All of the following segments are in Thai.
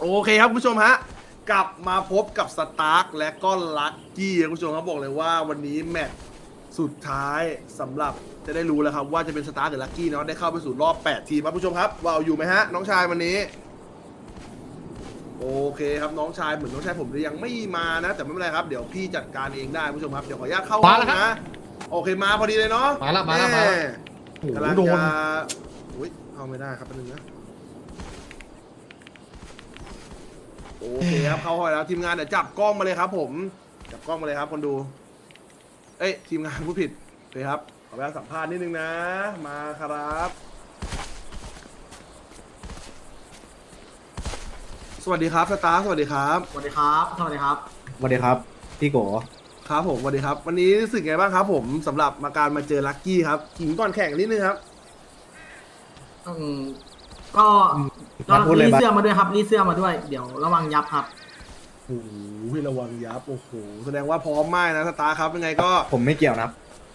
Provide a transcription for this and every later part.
โอเคครับคุณผู้ชมฮะ กลับมาพบกับสตาร์คและก็ลัคกี้ครับคุณผู้ชมครับบอกเลยว่าวันนี้แมตช์สุดท้ายสำหรับจะได้รู้แล้วครับ ว่าจะเป็นสตาร์คหรือลัคกี้เนาะได้เข้าไปสู่รอบ 8 ทีมครับคุณผู้ชมครับวาวอยู่ไหมฮะ น้องชายวันนี้ โอเคครับน้องชายเหมือนน้องชายผมยังไม่มานะ แต่ไม่เป็นไรครับเดี๋ยวพี่จัดการเองได้คุณผู้ชมครับเดี๋ยวขออนุญาตเข้าห้มาองแล้วครับนะโอเคมาพอดีเลยเนาะมาแล้วมาแล้วมาแล้วม่โอ้โหกำลังโดน จะอุ้ยเข้าไม่ได้ครับแป๊บนึงนะ โอเคครับเข้าห้องแล้วทีมงานเดี๋ยวจับกล้องมาเลยครับ ผมจับกล้องมาเลยครับ คนดู เอ้ยทีมงานผู้ผิดเลยครับขอไปสัมภาษณ์นิดนึงนะ มาครับ สวัสดีครับสตาร์สวัสดีครับสวัสดีครับ สวัสดีครับ สวัสดีครับ พี่โกครับผมสวัสดีครับ วันนี้รู้สึกไงบ้างครับ ผมสำหรับมาการมาเจอลัคกี้ครับขิงก่อนแข่งนิดนึงครับ อืมก็ ก็มาพูดเลยรีดบ้างเสื้อมาด้วยครับรีดเสื้อมาด้วย เดี๋ยวระวังยับครับ โอ้โหระวังยับ โอ้โห แสดงว่าพร้อมมากนะสตาร์ครับยังไงก็ผมไม่เกี่ยวนะครับ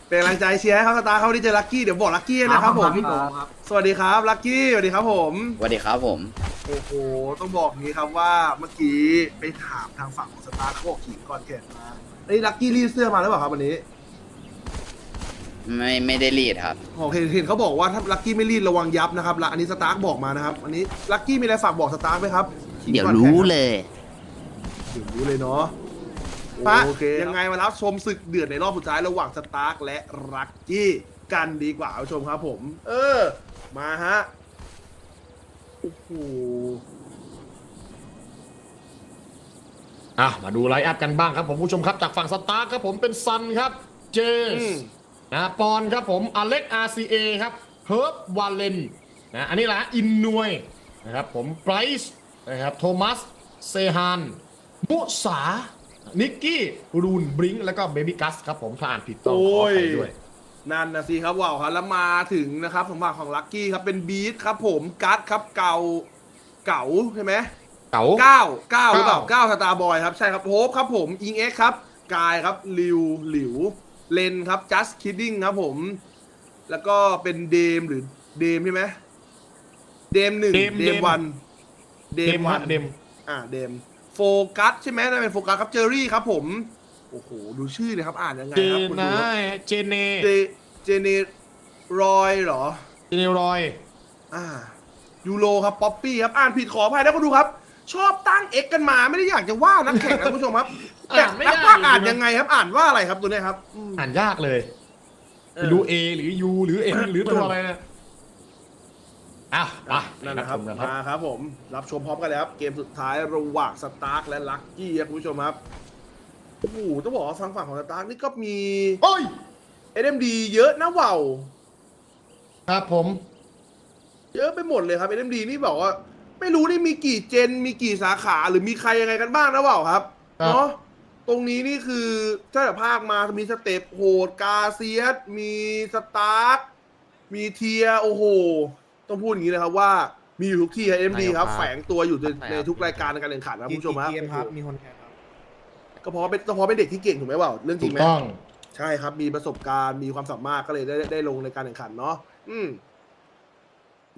เป็นกำลังใจเชียร์ให้เขาสตาร์เขาที่เจอลัคกี้เดี๋ยวบอกลัคกี้นะครับผม พี่โกครับ สวัสดีครับลัคกี้สวัสดีครับผม สวัสดีครับผม โอ้โห ต้องบอกงี้ครับว่าเมื่อกี้ไปถามทางฝั่งของสตาร์เขาบอกขิงก่อนแข่งมาไอ้ยลัคกี้รีดเสื้อมาหรือเปล่าครับวันนี้ ไม่ไม่ได้รีดครับ โอเคเห็นเขาบอกว่าถ้าลัคกี้ไม่รีดระวังยับนะครับละอันนี้สตาร์บอกมานะครับ อันนี้ลัคกี้มีอะไรฝากบอกสตาร์ไหมครับขิงเดี๋ยวก่อนแข่งรู้ครับเลยถึงรู้เลยเนาะโอเคยังไงมารับชมศึกเดือดในรอบสุดท้ายระหว่างสตาร์กและรักกี้กันดีกว่าผู้ชมครับผม เออ มาฮะโอ้โหอะมาดูไลฟ์อัพกันบ้างครับผมผู้ชมครับจากฝั่งสตาร์ครับผมเป็นซันครับ เจอืสม นะปอนครับผมอเล็ก RCA ครับเฮิร์บวาเลนนะอันนี้แหละอินนวยนะครับผมไบรส์นะครับโทมัสเซฮานมุสานิกกี้รูนบริงแล้วก็เบบี้กัสครับผมถ้าอ่านผิดต้องขออภัยด้วย นั่นนะสิครับว้าวครับแล้วมาถึงนะครับสมบัติของลักกี้ครับเป็นบีทครับผมกัดครับเก่าเก่าใช่ไหมเก๋าเก้าเก้าหรือเปล่าเก้าเก้าสตาร์บอยครับใช่ครับโฮปครับผมอิงเอ็กครับกายครับลิวหลิว เลนครับจัสคิดดิ้งครับผม แล้วก็เป็นเดมหรือเดมใช่ไหมเดมหนึ่งเดมเดเดมมวันเดเดมมวัฮะนเดม อ่าเดมโฟกัสใช่ไหมนั่นเป็นโฟกัสครับเจอรี่ครับผม โอ้โห ดูชื่อเลยครับอ่านยังไงเจครับคุณดูนาครับ เจเน เจเจเนรอยเหรอ เจเนรอย อ่ายูโรครับ ป๊อปปี้ครับ อ่านผิดขออภัยนะคุณดูครับ ชอบตั้งเอ็กกันมาไม่ได้อยากจะว่านักแข่งนะคุณผู้ชมครับแต่อ่านไม่นัได้กว่าอ่านเลยนะยังไงครับ อ่านว่าอะไรครับตัวเนี้ยครับอืมอ่านยากเลยเออดู A หรือ U หรือ N หรือตัวอะไรนะอะมานั่นนะครับชมกันครับมาครับผม รับชมพร้อมกันเลยครับ เกมสุดท้ายระหว่างสตาร์กและลัคกี้ครับคุณผู้ชมครับโอ้โหต้องบอกว่าฝั่งฝั่งของสตาร์กนี่ก็มีโอ้ย SMD เยอะนะเว่าว ครับผม เยอะไปหมดเลยครับ SMD นี่บอกว่า ไม่รู้นี่มีกี่เจนมีกี่สาขาหรือมีใครยังไงกันบ้างนะเว่าวครับครับ เนาะตรงนี้นี่คือถ้าจากภาคมามีสเต็ปโหดกาเซียสมีสตาร์กมีเทียโอ้โห ต้องพูดอย่างนี้เลยครับว่ามีอยู่ทุกที่ครับ SMD ครับ แฝงตัวอยู่ในในทุกรายการในการแข่งขันครับคุณผู้ชมครับเกมครับมีคนแข่งครับ ก็เพราะว่าเป็นก็เพราะเป็นเด็กที่เก่งถูกไหมเปล่าเรื่องจถูริงกไหมต้อง ใช่ครับ มีประสบการณ์มีความสามารถก็เลยได้ได้ได้ลงในการแข่งขันเนาะอืม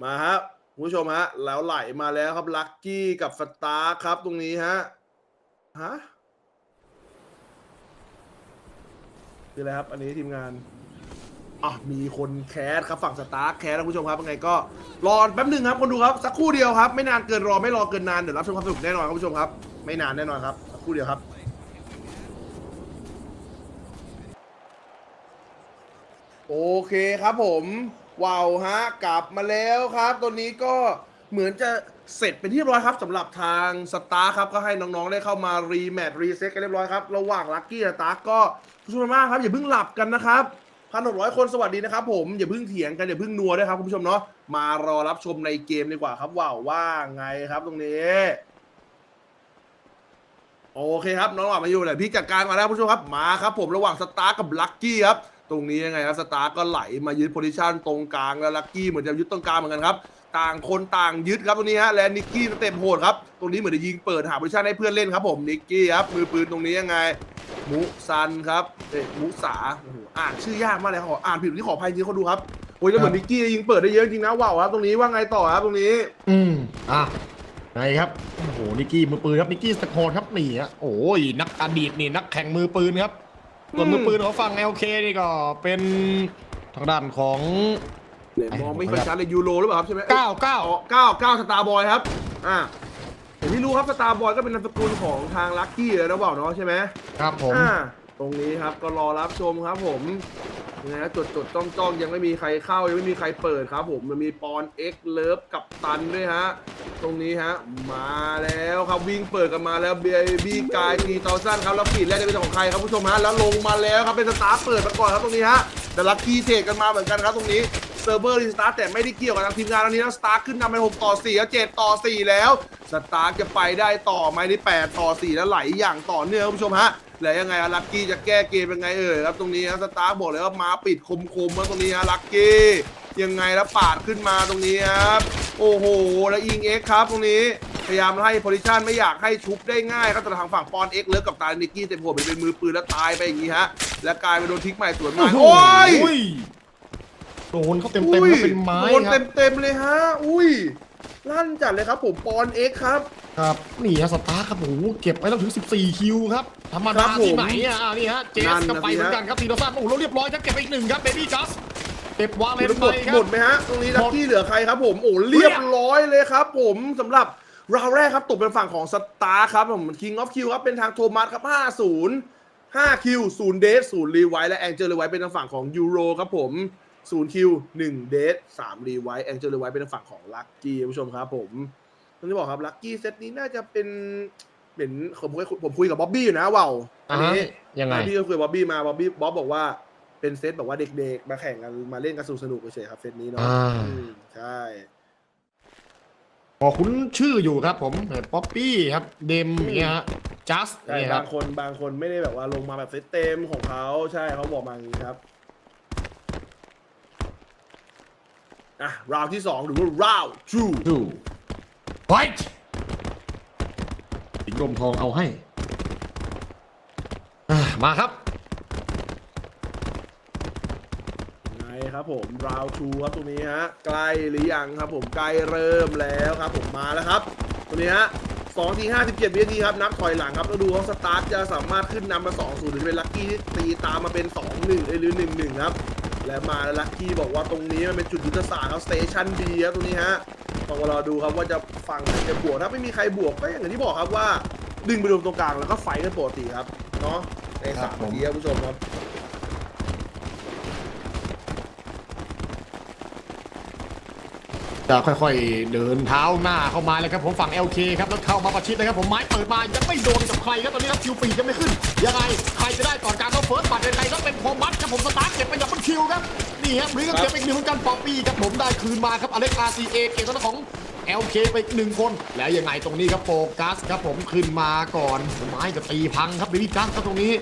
มาครับ คุณผู้ชมฮะ แล้วไหลมาแล้วครับลัคกี้กับสตาร์ครับตรงนี้ฮะฮะคืออะไรครับ อันนี้ทีมงานอะมีคนแคสครับฝั่งสตาร์แคสนะคุณผู้ชมครับยังไงก็รอแป๊บหนึ่งครับคนดูครับสักครู่เดียวครับ ไม่นานเกินรอไม่รอเกินนานเดี๋ยวรับชมความสนุกแน่นอนครับคุณผู้ชมครับ ไม่นานแน่นอนครับสักครู่เดียวครับโอเคครับผม ว้าวฮะกลับมาแล้วครับ ตัวนี้ก็เหมือนจะเสร็จเป็นที่เรียบร้อยครับสำหรับทางสตาร์ครับก็ให้น้องๆได้เข้ามารีแมทรีเซ็ตกันเรียบร้อยครับระหว่างลัคกี้กับสตาร์ก็ผู้ชมมากครับอย่าเพิ่งหลับกันนะครับพันหกร้อยคนสวัสดีนะครับผมอย่าเพิ่งเถียงกันอย่าเพิ่งนัวด้วยครับคุณผู้ชมเนาะมารอรับชมในเกมดีกว่าครับว้าวว่าไงครับตรงนี้ โอเคครับน้องหลับมาอยู่เลยพี่จัดการมาแล้วคุณผู้ชมครับมาครับ ผมระหว่างสตาร์กับลัคกี้ครับ ตรงนี้ยังไงครับสตาร์ก็ไหลมายึดโพซิชันตรงกลางแล้วลัคกี้เหมือนจะยึดตรงกลางเหมือนกันครับ ต่างคนต่างยึดครับตรงนี้ฮะและนิกกี้สเต็ปโหดครับตรงนี้เหมือนจะยิงเปิดหาโพซิชันให้เพื่อนเล่นครับผมนิกกี้ครับมือปืนตรงนี้ยังไงมุซันครับเอ๊ะมุสาโอ้โหอ่านชื่อยากมากเลยขออ่านผิดที่ขออภัยจริงเขาดูครับโอ้ยแล้วเหมือนนิกกี้ยิงเปิดได้เยอะจริงนะว้าวครับตรงนี้ว่าไงต่อครับตรงนี้ อืมอะไงครับโอ้โหนิกกี้มือปืนครับนิกกี้สโคนครับนี่ฮะโอ้ยนักอดีตนี่นักแข่งมือปืนครับ ส่วนมือปืนของฝั่ง LK นี่ก็เป็นทางด้านของ เนี่ยมองไม่ค่อยชัดเลยยูโรหรือเปล่าครับใช่ไหมเก้าเก้าอ๋อเก้าเก้าสตาร์บอยครับ อ่าอย่างที่รู้ครับสตาร์บอยก็เป็นนามสกุลของทางลัคกี้เลยนะบอกเนาะใช่ไหมครับผม อ่า ตรงนี้ครับก็รอรับชมครับ ผมนะฮะจดจดจ้องจ้องยังไม่มีใครเข้ายังไม่มีใครเปิดครับ ผมมันมีปอนเอ็กเลิฟกับตันด้วยฮะตรงนี้ฮะมาแล้วครับวิ่งเปิดกันมาแล้วเบบี้กายทีเตาสั้นครับแล้วปีดแรกจะเป็นของใครครับผู้ชมฮะแล้วลงมาแล้วครับเป็นสตาร์เปิดมาก่อนครับตรงนี้ฮะแต่ลัคกี้เทรดกันมาเหมือนกันครับตรงนี้ ซิร์ฟเวอร์รีสตาร์แต่ไม่ได้เกี่ยวกับทางทีมงานตรงนี้นะสตาร์ขึ้นนำไป6ต่อ4แล้ว7ต่อ 4 แล้วสตาร์จะไปได้ต่อไหมนี่8ต่อ 4 แล้วไหลอย่างต่อเนื่องครับผู้ชมฮะแล้วยังไงอะลัคกี้จะแก้เกมยังไงเอ่ยครับตรงนี้ฮะสตาร์บอกเลยว่ามาปิดคมๆมาตรงนี้ฮะลัคกี้ยังไงแล้วปาดขึ้นมาตรงนี้ครับโอ้โห แล้วอิงเอ็กครับตรงนี้พยายามให้โพซิชันไม่อยากให้ชุบได้ง่ายครับแต่ทางฝั่งปอนเอ็กเลิกกับตานิกกี้เต็มหัวไปเป็นมือปืนแล้วตายไปอย่างนี้ฮะและกลายเป็นโดนทิ้งใหม่สวนมาโอ้โหโอ้ยอุ้ย โดนเขาเต็มเต็มๆแล้วเป็นไม้โดนครัเต็บมเต็มๆเลยฮะ อุ้ย ลั่นจัดเลยครับผมปอนเอ็กครับ ครับนี่ฮะสตาร์ครับโอ้โหเก็บไว้แล้วถึง 14 คิวครับธรรมครัดาบผมที่ไหนอะอ่านี่ฮะเจนั่สนก็น่ะไปสิเหมือนฮะ กันครับทีโรซันโอ้โหเราเรียบร้อยครับเก็บไปอีกหนึ่งครับเบบี้จัสเก็บวาเลนหไปมดครัหมบ ดไหมฮะ ตรงนี้ลักกี้เหลือใครครับผม โอ้เรียบร้อยเลยครับผมสำหรับราวแรกครับตกเป็นฝั่งของสตาร์ครับผม King of Q ครับเป็นทางโทมัสครับ 50 5คิว0เดท0รีไวและแองเจิลรีไวเป็นทางฝั่งของยูโรครับผม 0คิว1เดท3รีไวแองเจิลรีไวเป็นทางฝั่งของลักกี้ผู้ชมครับผมต้องบอกครับลักกี้เซตนี้น่าจะเป็นเป็นผมคุยผมคุยกับบ๊อบบี้อยู่นะว่าวอันนี้อ่าฮะยังไงพี่ก็คุยกับบ๊อบบี้มาบ๊อบบี้บ๊อบบอกว่าเป็นเซตแบบว่าเด็กๆ มาแข่งกันมาเล่นกันสนุกสนุกๆเฉยๆครับเซตนี้เนาะอ่าอืมใช่พอคุ้นชื่ออยู่ครับผมป๊อปปี้ครับเดมเนี่ยฮะจัสใช่นี่ครับาบงคนบางคนไม่ได้แบบว่าลงมาแบบเซตเต็มของเขาใช่เขาบอกมาอย่างนี้ครับ อะราวที่สองหรือว่าราวทูดูไฟสิงห์ลมทองเอาให้อ่ามาครับ ไงครับผมราวทูครับตรงนี้ฮะใกล้หรือยังครับผมใกล้เริ่มแล้วครับผมมาแล้วครับตรงนี้ฮะสองทีห้าสิบเจ็ดวินาทีครับนับถอยหลังครับแล้วดูว่าสตาร์ทจะสามารถขึ้นนำมาสองศูนย์หรือเป็นลัคกี้ที่ตีตามมาเป็นสองหนึ่งหรือหนึ่งหนึ่งครับ และมาแล้วลัคกี้บอกว่าตรงนี้มันเป็นจุดยุทธศาสตร์ครับสเตชันบีครับตรงนี้ฮะต้องรอดูครับว่าจะฝั่งไหนจะบวกถ้าไม่มีใครบวกก็อย่างที่บอกครับว่า ดึงไปรวมตรงกลางแล้วก็ไฟกันปกติครับเนาะในสามนาทีครับผู้ชมครับจะค่อยๆ เดินเท้าหน้าเข้ามาเลยครับผมฝั่ง LK ครับแล้วเข้ามาประชิดเลยครับผมไม้เปิดมายังไม่โดนกับใครครับตอนนี้ครับคิวปียังไม่ขึ้นยังไง เก็บไปอย่างเป็นคิวครับนี่ครับมีก็เก็บอีกหนึ่งเหมือนกันป๊อปปี้ครับผมได้คืนมาครับอเล็ก RCA เก็บตัวของ LK ไปอีกหนึ่งคน แล้วยังไงตรงนี้ครับโฟกัสครับผมขึ้นมาก่อนไม้จะตีพังครับเบบี้จัสครับตรงนี้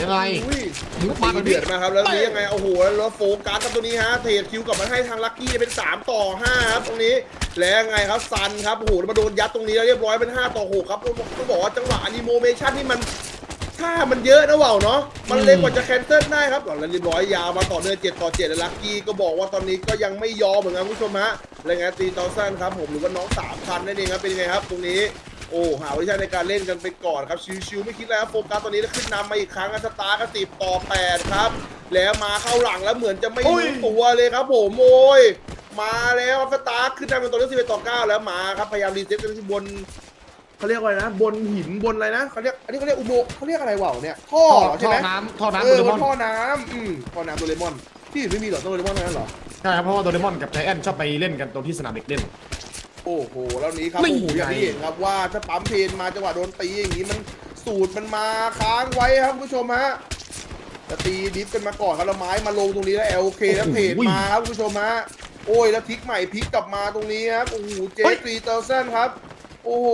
ยังไงอุ้ยมุกมามาแบบนี้เดือดมากครับแล้วนี้ยังไงโอ้โหแล้วโฟกัสกับตัวนี้ฮะเทรดคิวกลับมาให้ทางลัคกี้เป็น 3 ต่อ 5 ครับตรงนี้แล้วยังไงครับซันครับโอ้โหแล้วมาโดนยัดตรงนี้แล้วเรียบร้อยเป็น 5 ต่อ 6 ครับต้องบอกว่าจังหวะอนิโมเมชันนี่มัน ถ้ามันเยอะนะว่าวเนาะมันเร็วกว่าจะแคนเซิลได้ครับก่อนแล้วเรียบร้อยยาวมาต่อเนื่อง7ต่อ7แล้วลัคกี้ก็บอกว่าตอนนี้ก็ยังไม่ยอมเหมือนกันคุณผู้ชมฮะอะไรเงี้ยตีตอสั้นครับผมหรือว่าน้องสามพันนั่นเองครับเป็นยังไงครับ ตรงนี้โอ้หาวิธีในการเล่นกันไปก่อนครับชิวๆไม่คิดแล้วครับโฟกัสตอนนี้แล้วขึ้นนำมาอีกครั้งครับสตาร์ก็สิบต่อแปดครับ แล้วมาเข้าหลังแล้วเหมือนจะไม่โอ้ยรู้ตัวเลยครับผมโอ้ยมาแล้วครับสตาร์ขึ้นนำเป็นตัวเลขสิบเอ็ดต่อเก้าแล้วมาครับพยายามรีเซ็ตกันที่บน เขาเรียกว่าอะไรนะ บนหินบนอะไรนะเขาเรียกอันนี้เขาเรียกอุโมงค์เขาเรียกอะไรวะเนี่ยท่อท่อเหรอใช่ท่อไหมน้ำท่อน้ำเอโดอเรบมอนนท่อน้ำอืมท่อน้ำโดเรมอน ที่อื่นไม่มีเหรอโดเรมอนนั้นเหรอ ใช่ครับเพราะว่าโดเรมอนกับไทแอนชอบไปเล่นกันตรงที่สนามเด็กเล่น โอ้โห แล้วนี้ครับนี่โอ้โห อย่างที่ไงเห็นครับว่าถ้าปั๊มเพนมาจังหวะโดนตีอย่างนี้มันสูตรมันมาค้างไว้ครับคุณผู้ชมฮะจะตีดิฟกันมาก่อนครับแล้วไม้มาลงตรงนี้แล้วโอเคแล้วเพจมาครับคุณผู้ชมฮะ โอ้ยแล้วพลิกใหม่พลิกกลับมาตรงนี้ครับ โอ้โห เจฟรีเตอร์เซนครับ โอ้โห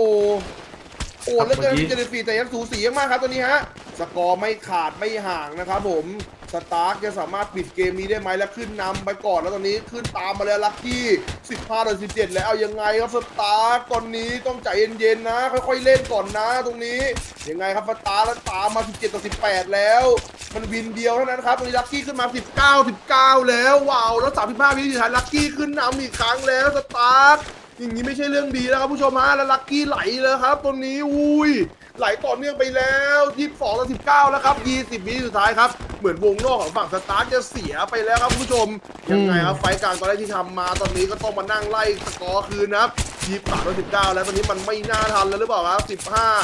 โอ้แล้วเกินเจเนฟีแต่ยังสูสีมากครับตัวนี้ฮะ สกอร์ไม่ขาดไม่ห่างนะครับผม สตาร์กจะสามารถปิดเกมนี้ได้ไหมแล้วขึ้นนำไปก่อนแล้วตอนนี้ขึ้นตามมาแล้วลัคกี้ 15ต่อ17 แล้วเอายังไงครับสตาร์กตอนนี้ต้องใจเย็นๆนะ ค่อยๆเล่นก่อนนะตรงนี้ยังไงครับสตาร์กแล้วตามมา 17ต่อ18 แล้ว มันวินเดียวเท่านั้นครับตรงนี้ลัคกี้ขึ้นมา 19 19 แล้วว้าวแล้ว 35วินาทีสุดท้ายลัคกี้ขึ้นนำอีกครั้งแล้วสตาร์ก อย่างนี้ไม่ใช่เรื่องดีแล้วครับผู้ชมฮะแล้วลักกี้ไหลเลยครับตรงนี้อุ้ยไหลต่อเนื่องไปแล้ว22ต่อ19แล้วครับ20วิสุดท้ายครับ เหมือนวงนอกของฝั่งสตาร์ทจะเสียไปแล้วครับผู้ชม ยังไงครับไฟล์กลางตอนแรกที่ทำมาตอนนี้ก็ต้องมานั่งไล่สกอร์คืนนะครับ23ต่อ19แล้วตอนนี้มันไม่น่าทันแล้วหรือเปล่าครับ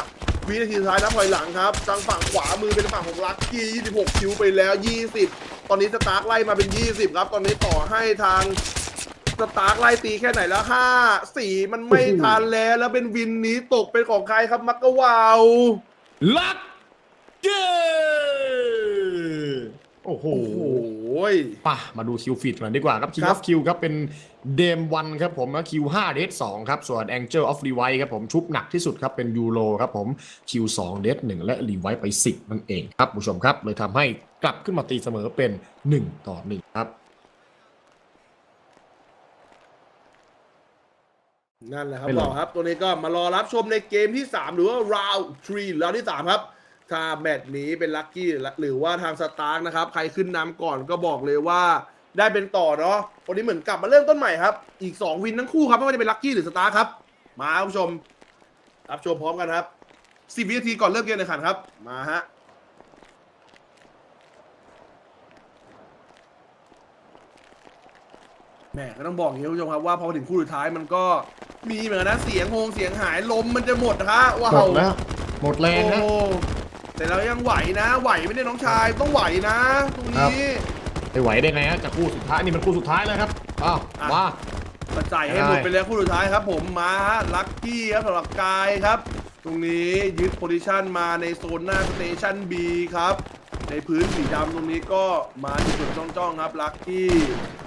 15วินาทีสุดท้ายนับถอยหลังครับทางฝั่งขวามือเป็นฝั่งของลักกี้ 26 คิวไปแล้ว 20 ตอนนี้สตาร์กไล่มาเป็น 20 ครับ ตอนนี้ต่อให้ทาง สตาร์กไล่ตีแค่ไหนแล้ว5 4มันไม่ทันแล้ว แล้วเป็นวินนี้ตกเป็นของใครครับมักกะวาวลักเกโอ้โหโอ้โหป่ะมาดูคิวฟีดกันดีกว่าครับคิวคอรัอบฟคิวครับเป็นเดมวันครับผมแล้วคิว5เดท2ครับ ส่วน Angel of r e v i ครับผมชุบหนักที่สุดครับเป็นยูโรครับผมคิว2เดท1และรีไวไป10นั่นเองครับผู้ชมครับ เลยทำให้กลับขึ้นมาตีเสมอเป็น1ต่อ1ครับ นั่นแหละครับไม่หรบอกอกครับ ตัวนี้ก็มารอรับชมในเกมที่ 3 หรือว่า round 3แล้วที่ 3 ครับ ถ้าแมตช์นี้เป็นลัคกี้หรือว่าทางสตาร์กนะครับ ใครขึ้นนำก่อนก็บอกเลยว่า ได้เป็นต่อเนาะวันนี้เหมือนกลับมาเริ่มต้นใหม่ครับ อีก 2 วินทั้งคู่ครับ ไม่ว่าจะเป็นลัคกี้หรือสตาร์กครับ มาครับคุณผู้ชม รับชมพร้อมกันครับ 10 วินาทีก่อนเริ่มเกมในขันครับ มาฮะ แหมก็ต้องบอกอย่างนี้คุณผู้ชมครับว่าพอถึงคู่สุดท้ายมันก็ มีเหมือนกันนะเสียงโฮงเสียงหายลมมันจะหมดนะฮะว้าหมวดแล้วหมดแรงนะ โอ้แต่เรายังไหวนะไหวไม่ได้น้องชายต้องไหวนะตรงนี้ไม่ไหวได้ไงฮะจากคู่สุดท้ายนี่มันคู่สุดท้ายแล้วครับอ้าวอะมากระจายให้หมดไปแล้วคู่สุดท้ายครับ ผมมาฮะลัคกี้ครับสำหรับกายครับ ตรงนี้ยึดโพซิชันมาในโซนหน้าสเตชัน B ครับ ในพื้นสีดำตรงนี้ก็มาที่จุดจ้องๆครับลัคกี้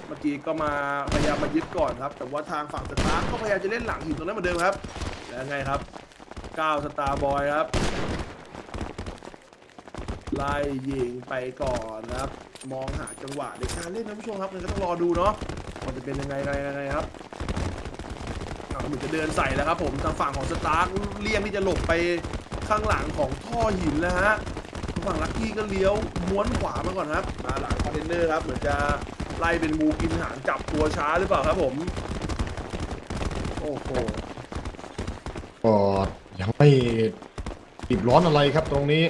เมื่อกี้ก็มาพยายามมายึดก่อนครับ แต่ว่าทางฝั่งสตาร์ก็พยายามจะเล่นหลังหินตรงนั้นเหมือนเดิมครับ แล้วไงครับก้าวสตาร์บอยครับ ไล่ยิงไปก่อนนะครับ มองหาจังหวะในการเล่นนะผู้ชมครับงั้นก็ต้องรอดูเนาะว่าจะเป็นยังไงยังไงครับเหมือนจะเดินใส่แล้วครับผมทางฝั่งของสตาร์เลี่ยงที่จะหลบไปข้างหลังของท่อหินแล้วฮะทางฝั่งลักกี้ก็เลี้ยวม้วนขวามาก่อนครับ มาหลังคอนเทนเนอร์ครับ เหมือนจะ ไล่เป็นงูกินหางจับตัวช้าหรือเปล่าครับผม โอ้โหก็ยังไม่ติดร้อนอะไรครับตรงนี้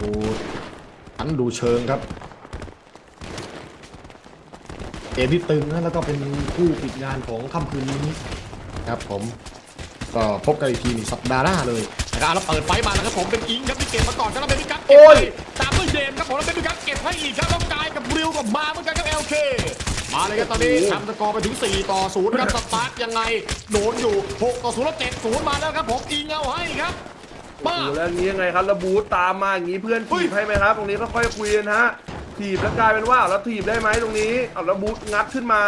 ดูอันดูเชิงครับ เกมที่ตึงนะแล้วก็เป็นคู่ปิดงานของค่ำคืนนี้ครับผม ก็พบกันอีกทีหนึ่งสัปดาห์หน้าเลย นะครับแล้วเปิดไฟมาแล้วครับผมเป็นอิงครับที่เก็บมาก่อนครับแล้วเป็นพิกัดเก็บโอ้ไปยตามด้วยเดมครับผมแล้วเป็นพิกัดเก็บให้อีกครับแล้วกายกับริวก็มาเหมือนกันครับเอลเคมาเลยครับตอนนี้ทำสกอร์ไปถึง 4 ต่อ 0 ครับสตาร์ทยังไงโดนอยู่ 6 ต่อ0แล้ว7 0 มาแล้วครับผมอิงเอาให้ครับมาดูแล้วอย่างนี้ยังไงครับแล้วบูธตามมาอย่างนี้เพื่อนเฮ้ถียบให้ไหมครับ ตรงนี้ค่อยๆคุยกันฮะถีบแล้วกลายเป็นว่าเอาแล้วถีบได้ไหมตรงนี้เอาแล้วบูธงัดขึ้นมา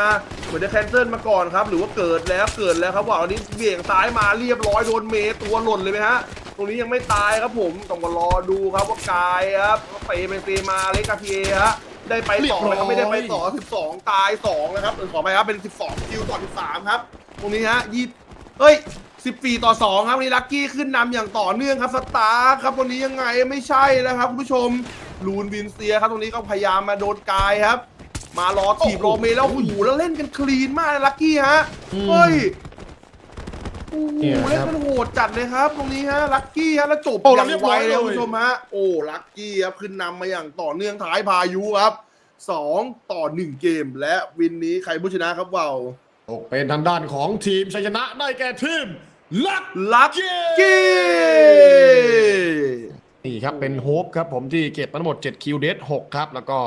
เหมือนจะแคนเซิลมาก่อนครับ หรือว่าเกิดแล้วเกิดแล้วครับว่าอันนี้เบี่ยงซ้ายมาเรียบร้อยโดนเมตัวหล่นเลยไหมฮะต รงนี้ยังไม่ตายครับผมต้องมารอดูครับว่ากายครับเปไปเปมาเล็กกาเทียฮะได้ไปต่อไหมครับไม่ได้ไปต่อ12ตาย2นะครับเออขอไปครับเป็น12คิวต่อ13ครับ ตรงนี้ฮะยี่เฮ้ย14 ต่อ 2 ครับวันนี้ลักกี้ขึ้นนำอย่างต่อเนื่องครับสตาร์ครับวันนี้ยังไงไม่ใช่แล้วครับคุณผู้ชมลูนวินเซียครับตรงนี้ก็พยายามมาโดนกายครับ มารอถีบรอเมย์แล้วโอ้โหแล้วเล่นกันคลีนมากนะลักกี้ฮะเฮ้ย โอ้โหเนี่ยครับเล่นกันโหดจัดเลยครับ ตรงนี้ฮะ ลักกี้ฮะ แล้วจบโอ้อย่างเรียบไวร้อยเลยเลยคุณผู้ชมฮะ โอ้ ลักกี้ครับ ขึ้นนำมาอย่างต่อเนื่องท้ายพายุครับสองต่อหนึ่งเกม และวินนี้ใครผู้ชนะครับว่าวตกเป็นทางด้านของทีมชัยชนะได้แก่ทีมลัก ลักกี้ นี่ครับ เป็นโฮปครับผมที่เก็บมาทั้งหมด 7 คิวเดท6ครับ แล้วก็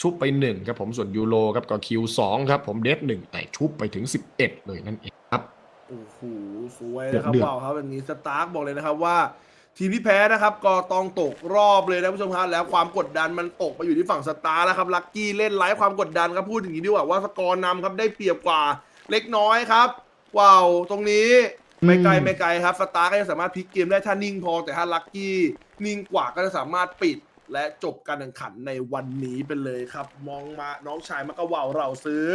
ชุบไป 1 ครับผมส่วนยูโรครับก็คิว 2 ครับผมเดท1แต่ชุบไปถึง 11 เลยนั่นเองครับ โอ้โหสวยนะครับเดือดว่าวครับอย่างนี้สตาร์กบอกเลยนะครับว่า ทีมที่แพ้นะครับก็ต้องตกรอบเลยนะผู้ชมครับแล้วความกดดันมันตกไปอยู่ที่ฝั่งสตาร์แล้วครับลักกี้เล่นไร้ความกดดันครับพูดอย่างนี้ดีกว่าว่าสกอร์นำครับได้เปรียบกว่าเล็กน้อยครับว้าวตรงนี้ไม่ไกลไม่ไกลครับสตาร์ก็ยังสามารถพลิกเกมได้ถ้านิ่งพอแต่ถ้าลักกี้นิ่งกว่าก็จะสามารถปิดและจบการแข่งขันในวันนี้ไปเลยครับ มองมาน้องชายมักกะว่าวเราซื้อ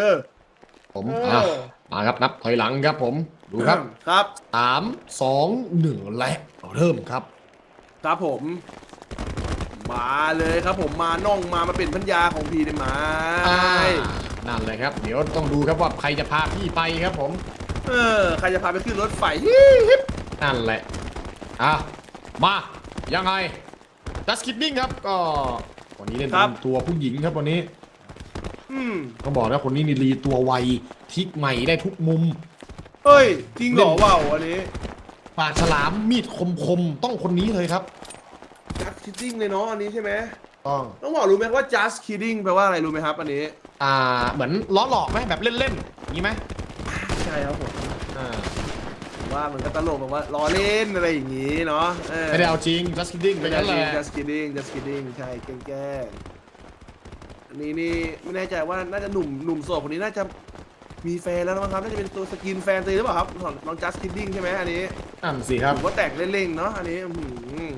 ผมเออะอมาครับนับถอยหลังครับผมดูครับครับ3 2 1และเริ่มครับ ครับผม มาเลยครับผมมาน่องมามาเป็นพัญญาของพี่ได้ไหมอ่านั่นเลยครับ เดี๋ยวต้องดูครับว่าใครจะพาพี่ไปครับผม เออใครจะพาไปขึ้นรถไฟฮิฮิปนั่นแหละอะมายังไง Just Kidding ครับก็วันนี้เล่นเป็นตัวผู้หญิงครับวันนี้ อืมก็บอกแล้วคนนี้นี่รีตัวไวทิกใหม่ได้ทุกมุม เฮ้ย จริงเหรอว่าวอันนี้ปากฉลามมีดคมๆ ต้องคนนี้เลยครับ just kidding เลยเนาะอันนี้ใช่ไหมต้อง ต้องบอกรู้ไหมว่า just kidding แปลว่าอะไรรู้ไหมครับ อันนี้อ่า เหมือนล้อหลอกไหมแบบเล่นๆอย่างนี้ไหมใช่ครับผมอ่าว่ามันก็ตลกแบบว่าล้อเล่นอะไรอย่างนี้เนาะเออไม่ได้เอาจริง Just Kidding เป็นไม่งั้นแหได้ละ just kidding just kidding ใช่แกล้งแกล้ง อันนี้นี่ไม่แน่ใจว่าน่าจะหนุ่มหนุ่มโสดคนนี้น่าจะมีแฟนแล้วมั้งครับน่าจะเป็นตัวสกินแฟนตัวเองหรือเปล่าครับของน้อง just kidding ใช่ไหมอันนี้นั่นสิครับผมว่าแต่งเล่นๆเนาะอันนี้อื้อหือ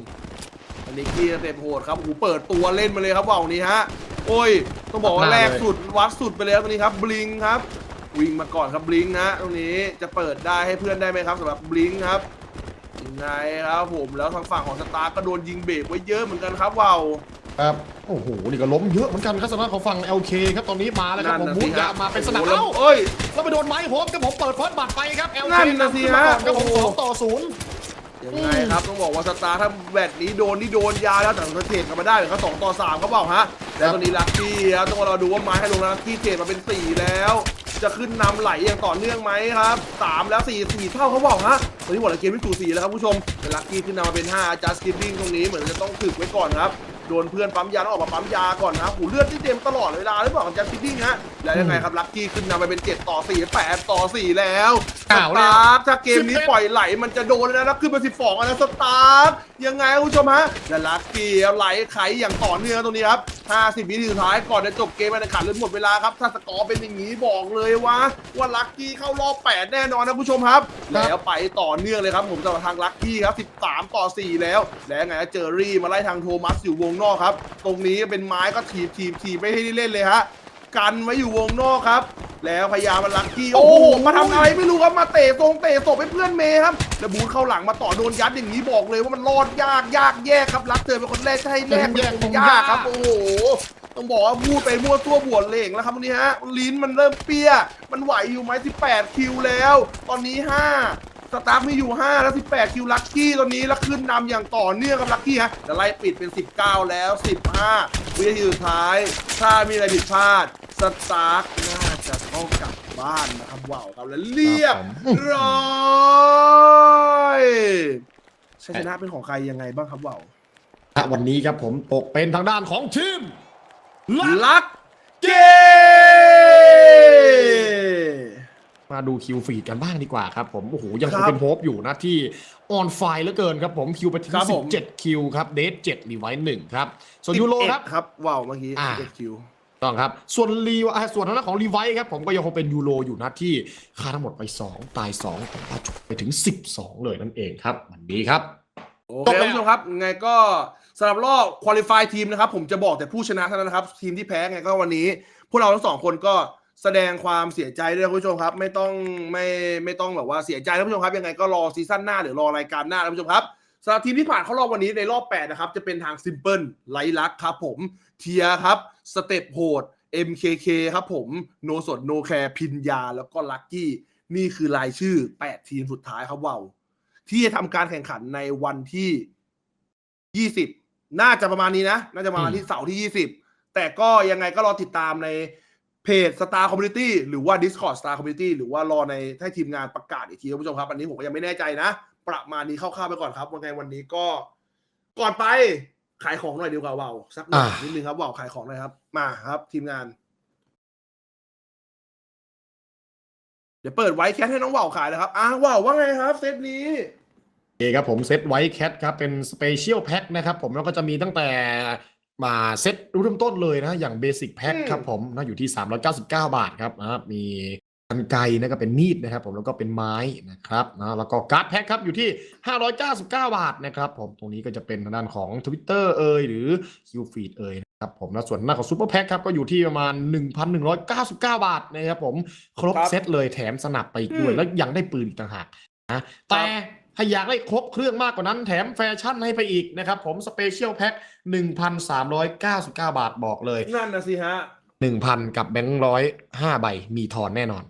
อันนี้กี้เต็มโหดครับโอ้โหเปิดตัวเล่นมาเลยครับว่าวนี้ฮะโอ้ยต้องบอกว่าหน้าแรกเลยสุดวัดสุดไปเลยครับตรงนี้ครับบลิงครับวิ่งมาก่อนครับบลิงนะตรงนี้จะเปิดได้ให้เพื่อนได้ไหมครับสำหรับบลิงครับยังไงครับผมแล้วทางฝั่งของสตาร์ก็โดนยิงเบรกไว้เยอะเหมือนกันครับว่าว ครับ โอ้โห นี่ก็ล้มเยอะเหมือนกันครับสำหรับของฝั่ง LK ครับ ตอนนี้มาแล้วครับผมน่ะมุดสิยาฮะมาเป็นสนามโอ้โหเอ้าเอ้ย แล้วไปโดนไม้โฮมครับผมเปิดเฟิร์สบัตรไปครับ LK นั่นน่ะสิขึ้นมาก่อนครับผมฮะสองต่อศูนย์ ยังไงครับต้องบอกว่าสตาร์ถ้าแบตนี้โดนนี่โดนยาแล้วแต่เขาเทรดกันมาได้เหรือเขาสองต่อสามเขาบอกฮะแล้วตอนนี้ลักกี้ครับต้องรอดูว่าไม้ให้ลงแล้วลักกี้เทรดมาเป็นสี่แล้ว จะขึ้นนำไหลอย่างต่อเนื่องไหมครับสามแล้วสี่สี่เท่าเขาบอกฮะตอนนี้หมดแล้วเกมไม่ถูสี่แล้วครับผู้ชมแต่ลักกี้ขึ้นนำมาเป็นห้าจัสกิดดิ้งตรงนี้เหมือนจะต้องถึกไว้ก่อนครับ โดนเพื่อนปั๊มยาต้องออกมาปั๊มยาก่อนนะครับหูเลือดที่เต็มตลอดเวลาหรือเปล่าของจัสกิดดิ้งฮะแล้วยังไงครับลักกี้ขึ้นนำไปเป็นเจ็ดต่อสี่แปดต่อสี่แล้วสอ้าวแล้วตาร์ทถ้าเกมนี้ปล่อยไหลมันจะโดนแล้วนะขึ้นมา12อันนะสตาร์ทยังไงครับคุณผู้ชมฮะและลักกี้ไหลไขอย่างต่อเนื่องตรงนี้ครับ50วินาทีสุดท้ายก่อนจะจบเกมการแข่งขันเลยหมดเวลาครับถ้าสกอร์เป็นอย่างนี้บอกเลยว่าว่าลักกี้เข้ารอบ8แน่นอนนะคุณผู้ชมครับ แล้วไปต่อเนื่องเลยครับผมสำหรับทางลักกี้ครับ13 ต่อ 4 แล้ว และยังไงเจอรี่มาไล่ทางโทมัสอยู่วงนอกครับ ตรงนี้เป็นไม้ก็ถีบถีบถีบไม่ให้ได้เล่นเลยฮะกันไว้อยู่วงนอกครับ แล้วพยายามมาลักกี้โอ้โหมาทำอะไรไม่รู้ครับมาเตะตรงเตะศพให้เพื่อนเมย์ครับแล้วบูทเข้าหลังมาต่อโดนยัดอย่างนี้บอกเลยว่ามันรอดยากยากแยกครับรักเจอเป็นคนแรกจะให้แรกมันคงยากครับ โอ้โหต้องบอกว่าพูดไปมั่วตัวบวชเหล่งแล้วครับวันนี้ฮะลิ้นมันเริ่มเปี้ย มันไหวอยู่ไหม18คิวแล้ว ตอนนี้ 5 สตาร์ทมีอยู่ 5 แล้ว 18 คิวลัคกี้ตอนนี้แล้วขึ้นนำอย่างต่อเนื่องกับลัคกี้ฮะจะไล่ปิดเป็น 19 แล้ว 15 วินาทีสุดท้าย ถ้ามีอะไรผิดพลาดสตาร์ทน่าจะต้องกลับบ้านนะครับว้าวครับแล้วเรียบร้อยชัยชนะเป็นของใครยังไงบ้างครับว้าวอะวันนี้ครับผมตกเป็นทางด้านของทีมลักลักเก มาดูคิวฟีดกันบ้างดีกว่าครับผมโอ้โหยังคคงรับเป็นโฮปอยู่นะที่ออนไฟเหลือเกินครับผมคิวไปถึงครับผม17คิวครับเดท7รีไวท์หนึ่งครับส่วนยูโรครับ11ครับว้าวเมื่อกี้อ่า11คิวต้องครับ ส่วนรีอ่าส่วนทางด้านของรีไวท์ครับ ผมก็ยังคงเป็นยูโรอยู่นะที่ค่าทั้งหมดไป 2 ตาย 2 แต่ว่าจบไปถึง 12 เลยนั่นเองครับ วันนี้ครับ โอจเคบแล้วท่านผู้ชมครับไงก็สำหรับรอบคุริฟายทีมนะครับ ผมจะบอกแต่ผู้ชนะเท่านั้นนะครับ ทีมที่แพ้ไงก็วันนี้ พวกเราทั้งสองคนก็ แสดงความเสียใจด้วยนะคุณผู้ชมครับ ไม่ต้องไม่ไม่ต้องแบบว่าเสียใจนะคุณผู้ชมครับ ยังไงก็รอซีซั่นหน้าหรือรอรายการหน้านะคุณผู้ชมครับสำหรับทีมที่ผ่านเข้ารอบวันนี้ในรอบ 8 นะครับ จะเป็นทางซิมเพิลไลลักครับผมเทียครับสเต็ปโหด MKK ครับผมโนสดโนแคร์พินยาแล้วก็ลักกี้นี่คือรายชื่อ 8 ทีมสุดท้ายครับว้าวที่จะทำการแข่งขันในวันที่ 20 น่าจะประมาณนี้นะ น่าจะประมาณที่เสาร์ที่ 20 แต่ก็ยังไงก็รอติดตามใน เพจ Star Community หรือว่า Discord Star Community หรือว่ารอในให้ทีมงานประกาศอีกทีคุณผู้ชมครับ อันนี้ผมก็ยังไม่แน่ใจนะ ประมาณนี้คร่าวๆไปก่อนครับว่าไงวันนี้ก็ ก่อนไปขายของหน่อยดีกว่าเบาสักหน่อยนิดนึงครับเบาขายของหน่อยครับ มาครับทีมงาน เดี๋ยวเปิดไว้แคทให้น้องเบาขายนะครับอ้าวเบาว่าไงครับ เซตนี้โอเคครับผมเซตไวท์แคทครับเป็นสเปเชียลแพ็คนะครับผมแล้วก็จะมีตั้งแต่ มาเซตเริ่มต้นเลยนะอย่างเบสิกแพ็คอืมครับผมนะอยู่ที่ 399 บาทครับนะครับมีกันไกรนะก็เป็นมีดนะครับผมแล้วก็เป็นไม้นะครับนะแล้วก็การ์ดแพ็คครับอยู่ที่ 599 บาทนะครับผมตรงนี้ก็จะเป็นทางด้านของ Twitter เอ่ยหรือ q f e e d เอ่ยนะครับผมแล้วส่วนหน้าของซูเปอร์แพ็คครับก็อยู่ที่ประมาณ 1,199 บาทนะครับผมครบครับเซตเลยแถมสนับไปอีกด้วยอืมแล้วยังได้ปืนอีกต่างหากนะแต่ ถ้าอยากได้ครบเครื่องมากกว่านั้นแถมแฟชั่นให้ไปอีกนะครับผมสเปเชียลแพ็ค1,399 บาทบอกเลย นั่นนะสิฮะ 1,000 กับแบงค์ร้อยห้าใบมีทอนแน่นอน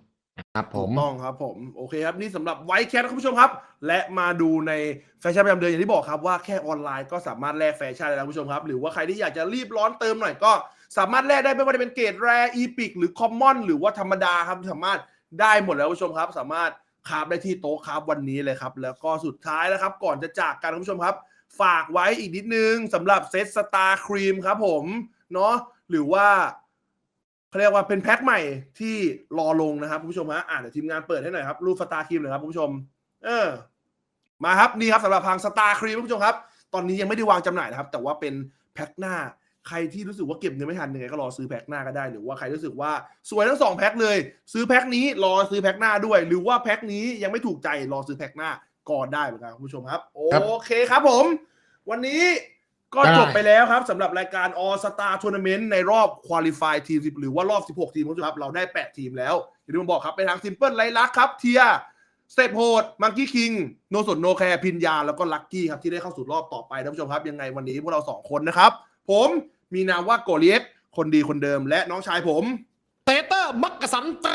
ครับผมถูกต้องครับผม โอเคครับ นี่สำหรับไวท์แคทคุณผู้ชมครับ และมาดูในแฟชั่นประจำเดือนอย่างที่บอกครับว่าแค่ออนไลน์ก็สามารถแลกแฟชั่นได้แล้วคุณผู้ชมครับ หรือว่าใครที่อยากจะรีบร้อนเติมหน่อยก็สามารถแลกได้ไม่ว่าจะเป็นเกรดแรอีพิกหรือคอมมอนหรือว่าธรรมดาครับสามารถได้หมดแล้วคุณผู้ชมครับ สามารถ คาบได้ที่โต๊ะครับวันนี้เลยครับ แล้วก็สุดท้ายนะครับ ก่อนจะจากกันคุณผู้ชมครับ ฝากไว้อีกนิดนึงสำหรับเซตสตาร์ครีมครับผมเนาะหรือว่าเขาเรียกว่าเป็นแพ็คใหม่ที่รอลงนะครับคุณผู้ชมฮะอ่านเดี๋ยวทีมงานเปิดให้หน่อยครับ รูปสตาร์ครีมหน่อยครับคุณผู้ชม เออ มาครับนี่ครับสำหรับทางสตาร์ครีมคุณผู้ชมครับ ตอนนี้ยังไม่ได้วางจำหน่ายนะครับ แต่ว่าเป็นแพ็คหน้า ใครที่รู้สึกว่าเก็บเงินไม่ทันยังไงก็รอซื้อแพ็คหน้าก็ได้หรือว่าใครรู้สึกว่าสวยทั้งสองแพ็คเลย ซื้อแพ็คนี้รอซื้อแพ็คหน้าด้วย หรือว่าแพ็คนี้ยังไม่ถูกใจรอซื้อแพ็คหน้าก็ได้เหมือนกันคุณผู้ชมครับ โอเคครับผม วันนี้ก็จบไปแล้วครับสำหรับรายการ All Star Tournament ในรอบ Qualify ทีมหรือว่ารอบ 16 ทีมคุณผู้ชมครับเราได้ 8 ทีมแล้วอย่างที่ผมบอกครับไปทางซิมเพิลไลลักครับเทียสเตปโฮดมังกี้คิงโนสนโนแคร์พินยาแล้วก็ลักกี้ครับที่ได้เข้าสู่รอบต่อไปท่านผู้ชมครับยังไงวันนี้พวกเราสองคนนะครับ ผมมีนามว่าโกเลียสคนดีคนเดิมและน้องชายผม เตเตอร์มักกะสันต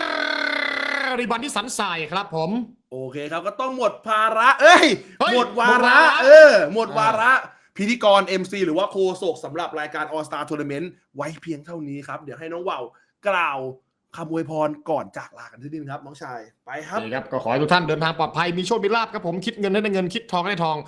ริบันที่สันสายครับผม โอเคครับก็ต้องหมดภาระ เอ้ย เฮ้ยหมดวาระ หมดวาระ เออ หมดวาระพิธีกร MC หรือว่าโคศกสำหรับรายการ All Star Tournament ไว้เพียงเท่านี้ครับ เดี๋ยวให้น้องว่าวกล่าวคำอวยพรก่อนจากลากันที่นี่ครับ น้องชาย ไปครับ นี่ครับก็ขอให้ทุกท่านเดินทางปลอดภัยมีโชคมีลาภครับผมคิดเงินได้เงินคิดทองได้ทอง